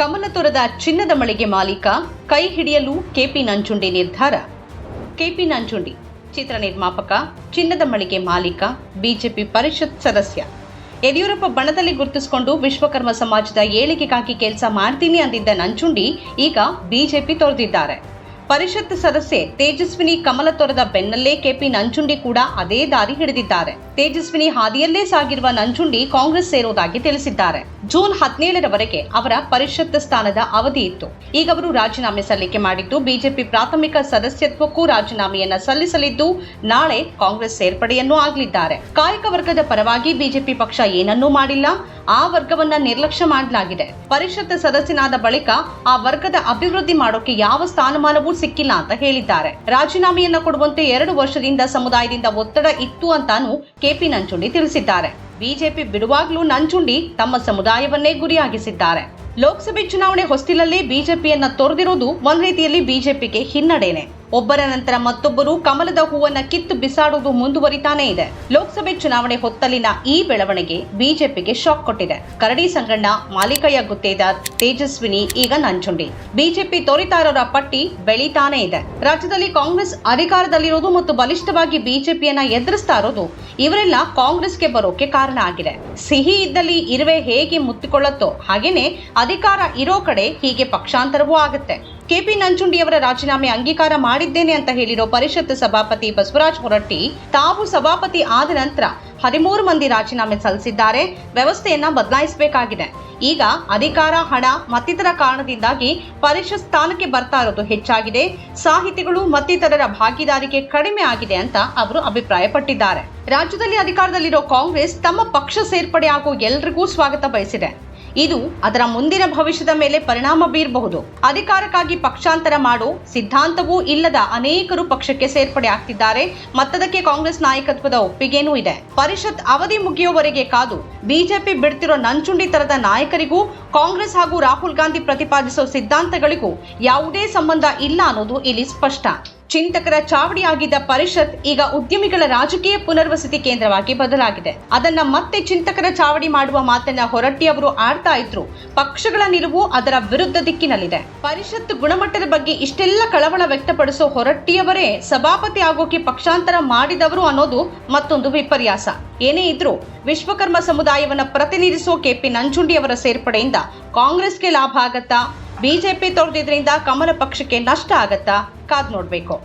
ಕಮಲತೊರದ ಚಿನ್ನದ ಮಳಿಗೆ ಮಾಲೀಕ, ಕೈ ಹಿಡಿಯಲು ಕೆಪಿ ನಂಜುಂಡಿ ನಿರ್ಧಾರ. ಕೆಪಿ ನಂಜುಂಡಿ, ಚಿತ್ರ ನಿರ್ಮಾಪಕ, ಚಿನ್ನದ ಮಳಿಗೆ ಮಾಲೀಕ, ಬಿಜೆಪಿ ಪರಿಷತ್ ಸದಸ್ಯ. ಯಡಿಯೂರಪ್ಪ ಬಣದಲ್ಲಿ ಗುರುತಿಸಿಕೊಂಡು ವಿಶ್ವಕರ್ಮ ಸಮಾಜದ ಏಳಿಗೆಗಾಗಿ ಕೆಲಸ ಮಾಡ್ತೀನಿ ಅಂದಿದ್ದ ನಂಜುಂಡಿ ಈಗ ಬಿಜೆಪಿ ತೊರೆದಿದ್ದಾರೆ. ಪರಿಷತ್ ಸದಸ್ಯೆ ತೇಜಸ್ವಿನಿ ಕಮಲ ತೊರೆದ ಬೆನ್ನಲ್ಲೇ ಕೆಪಿ ನಂಜುಂಡಿ ಕೂಡ ಅದೇ ದಾರಿ ಹಿಡಿದಿದ್ದಾರೆ. ತೇಜಸ್ವಿನಿ ಹಾದಿಯಲ್ಲೇ ಸಾಗಿರುವ ನಂಜುಂಡಿ ಕಾಂಗ್ರೆಸ್ ಸೇರೋದಾಗಿ ತಿಳಿಸಿದ್ದಾರೆ. ಜೂನ್ ಹದಿನೇಳರವರೆಗೆ ಅವರ ಪರಿಷತ್ ಸ್ಥಾನದ ಅವಧಿ ಇತ್ತು. ಈಗ ಅವರು ರಾಜೀನಾಮೆ ಸಲ್ಲಿಕೆ ಮಾಡಿದ್ದು ಬಿಜೆಪಿ ಪ್ರಾಥಮಿಕ ಸದಸ್ಯತ್ವಕ್ಕೂ ರಾಜೀನಾಮೆಯನ್ನ ಸಲ್ಲಿಸಲಿದ್ದು ನಾಳೆ ಕಾಂಗ್ರೆಸ್ ಸೇರ್ಪಡೆಯನ್ನೂ ಆಗಲಿದ್ದಾರೆ. ಕಾಯಕ ವರ್ಗದ ಪರವಾಗಿ ಬಿಜೆಪಿ ಪಕ್ಷ ಏನನ್ನೂ ಮಾಡಿಲ್ಲ. ಆ ವರ್ಗವನ್ನ ನಿರ್ಲಕ್ಷ್ಯ ಮಾಡಲಾಗಿದೆ. ಪರಿಷತ್ ಸದಸ್ಯನಾದ ಬಳಿಕ ಆ ವರ್ಗದ ಅಭಿವೃದ್ಧಿ ಮಾಡೋಕೆ ಯಾವ ಸ್ಥಾನಮಾನವೂ ಸಿಕ್ಕಿಲ್ಲ ಅಂತ ಹೇಳಿದ್ದಾರೆ. ರಾಜೀನಾಮೆಯನ್ನ ಕೊಡುವಂತೆ ಎರಡು ವರ್ಷದಿಂದ ಸಮುದಾಯದಿಂದ ಒತ್ತಡ ಇತ್ತು ಅಂತಾನು ಕೆಪಿ ನಂಜುಂಡಿ ತಿಳಿಸಿದ್ದಾರೆ. ಬಿಜೆಪಿ ಬಿಡುವಾಗ್ಲೂ ನಂಜುಂಡಿ ತಮ್ಮ ಸಮುದಾಯವನ್ನೇ ಗುರಿಯಾಗಿಸಿದ್ದಾರೆ. ಲೋಕಸಭೆ ಚುನಾವಣೆ ಹೊಸ್ತಿಲಲ್ಲೇ ಬಿಜೆಪಿಯನ್ನ ತೊರೆದಿರೋದು ಒಂದ್ ರೀತಿಯಲ್ಲಿ ಬಿಜೆಪಿಗೆ ಹಿನ್ನಡೆನೆ. ಒಬ್ಬರ ನಂತರ ಮತ್ತೊಬ್ಬರು ಕಮಲದ ಹೂವನ್ನ ಕಿತ್ತು ಬಿಸಾಡುವುದು ಮುಂದುವರಿತಾನೇ ಇದೆ. ಲೋಕಸಭೆ ಚುನಾವಣೆ ಹೊತ್ತಲಿನ ಈ ಬೆಳವಣಿಗೆ ಬಿಜೆಪಿಗೆ ಶಾಕ್ ಕೊಟ್ಟಿದೆ. ಕರಡಿ ಸಂಗಣ್ಣ ಮಾಲಿಕಯ್ಯ ಗುತ್ತೇದಾರ್, ತೇಜಸ್ವಿನಿ, ಈಗ ನಂಜುಂಡಿ. ಬಿಜೆಪಿ ತೋರಿತಾರರ ಪಟ್ಟಿ ಬೆಳೀತಾನೇ ಇದೆ. ರಾಜ್ಯದಲ್ಲಿ ಕಾಂಗ್ರೆಸ್ ಅಧಿಕಾರದಲ್ಲಿರೋದು ಮತ್ತು ಬಲಿಷ್ಠವಾಗಿ ಬಿಜೆಪಿಯನ್ನ ಎದುರಿಸ್ತಾ ಇರೋದು ಇವರೆಲ್ಲ ಕಾಂಗ್ರೆಸ್ಗೆ ಬರೋಕೆ ಕಾರಣ ಆಗಿದೆ. ಸಿಹಿ ಇದ್ದಲ್ಲಿ ಇರುವೆ ಹೇಗೆ ಮುತ್ತಿಕೊಳ್ಳುತ್ತೋ ಹಾಗೇನೆ ಅಧಿಕಾರ ಇರೋ ಕಡೆ ಹೀಗೆ ಪಕ್ಷಾಂತರವೂ ಆಗುತ್ತೆ. ಕೆಪಿ ನಂಚುಂಡಿಯವರ ರಾಜೀನಾಮೆ ಅಂಗೀಕಾರ ಮಾಡಿದ್ದೇನೆ ಅಂತ ಹೇಳಿರೋ ಪರಿಷತ್ ಸಭಾಪತಿ ಬಸವರಾಜ ಹೊರಟ್ಟಿ, ತಾವು ಸಭಾಪತಿ ಆದ ನಂತರ ಹದಿಮೂರು ಮಂದಿ ರಾಜೀನಾಮೆ ಸಲ್ಲಿಸಿದ್ದಾರೆ. ವ್ಯವಸ್ಥೆಯನ್ನ ಬದಲಾಯಿಸಬೇಕಾಗಿದೆ. ಈಗ ಅಧಿಕಾರ, ಹಣ ಮತ್ತಿತರ ಕಾರಣದಿಂದಾಗಿ ಪರಿಷತ್ ಸ್ಥಾನಕ್ಕೆ ಬರ್ತಾ ಇರೋದು ಹೆಚ್ಚಾಗಿದೆ. ಸಾಹಿತಿಗಳು ಮತ್ತಿತರರ ಭಾಗಿದಾರಿಕೆ ಕಡಿಮೆ ಆಗಿದೆ ಅಂತ ಅವರು ಅಭಿಪ್ರಾಯಪಟ್ಟಿದ್ದಾರೆ. ರಾಜ್ಯದಲ್ಲಿ ಅಧಿಕಾರದಲ್ಲಿರೋ ಕಾಂಗ್ರೆಸ್ ತಮ್ಮ ಪಕ್ಷ ಸೇರ್ಪಡೆ ಆಗೋ ಎಲ್ರಿಗೂ ಸ್ವಾಗತ ಬಯಸಿದೆ. ಇದು ಅದರ ಮುಂದಿನ ಭವಿಷ್ಯದ ಮೇಲೆ ಪರಿಣಾಮ ಬೀರಬಹುದು. ಅಧಿಕಾರಕ್ಕಾಗಿ ಪಕ್ಷಾಂತರ ಮಾಡೋ ಸಿದ್ಧಾಂತವೂ ಇಲ್ಲದ ಅನೇಕರು ಪಕ್ಷಕ್ಕೆ ಸೇರ್ಪಡೆ ಆಗ್ತಿದ್ದಾರೆ. ಮತ್ತದಕ್ಕೆ ಕಾಂಗ್ರೆಸ್ ನಾಯಕತ್ವದ ಒಪ್ಪಿಗೆನೂ ಇದೆ. ಪರಿಷತ್ ಅವಧಿ ಮುಗಿಯುವವರೆಗೆ ಕಾದು ಬಿಜೆಪಿ ಬಿಡ್ತಿರೋ ನಂಚುಂಡಿ ತರದ ನಾಯಕರಿಗೂ ಕಾಂಗ್ರೆಸ್ ಹಾಗೂ ರಾಹುಲ್ ಗಾಂಧಿ ಪ್ರತಿಪಾದಿಸೋ ಸಿದ್ಧಾಂತಗಳಿಗೂ ಯಾವುದೇ ಸಂಬಂಧ ಇಲ್ಲ ಅನ್ನೋದು ಇಲ್ಲಿ ಸ್ಪಷ್ಟ. ಚಿಂತಕರ ಚಾವಡಿಯಾಗಿದ್ದ ಪರಿಷತ್ ಈಗ ಉದ್ಯಮಿಗಳ ರಾಜಕೀಯ ಪುನರ್ವಸತಿ ಕೇಂದ್ರವಾಗಿ ಬದಲಾಗಿದೆ. ಅದನ್ನ ಮತ್ತೆ ಚಿಂತಕರ ಚಾವಡಿ ಮಾಡುವ ಮಾತನ್ನ ಹೊರಟ್ಟಿ ಅವರು ಆಡ್ತಾ ಇದ್ರು. ಪಕ್ಷಗಳ ನಿಲುವು ಅದರ ವಿರುದ್ಧ ದಿಕ್ಕಿನಲ್ಲಿದೆ. ಪರಿಷತ್ ಗುಣಮಟ್ಟದ ಬಗ್ಗೆ ಇಷ್ಟೆಲ್ಲ ಕಳವಳ ವ್ಯಕ್ತಪಡಿಸೋ ಹೊರಟ್ಟಿಯವರೇ ಸಭಾಪತಿ ಆಗೋಕೆ ಪಕ್ಷಾಂತರ ಮಾಡಿದವರು ಅನ್ನೋದು ಮತ್ತೊಂದು ವಿಪರ್ಯಾಸ. ಏನೇ ಇದ್ರೂ ವಿಶ್ವಕರ್ಮ ಸಮುದಾಯವನ್ನ ಪ್ರತಿನಿಧಿಸೋ ಕೆಪಿ ನಂಜುಂಡಿ ಅವರ ಸೇರ್ಪಡೆಯಿಂದ ಕಾಂಗ್ರೆಸ್ಗೆ ಲಾಭ ಆಗತ್ತಾ? ಬಿಜೆಪಿ ತೊರೆದಿದ್ರಿಂದ ಕಮಲ ಪಕ್ಷಕ್ಕೆ ನಷ್ಟ ಆಗತ್ತಾ ಕಾದ್ ನೋಡ್ಬೇಕು.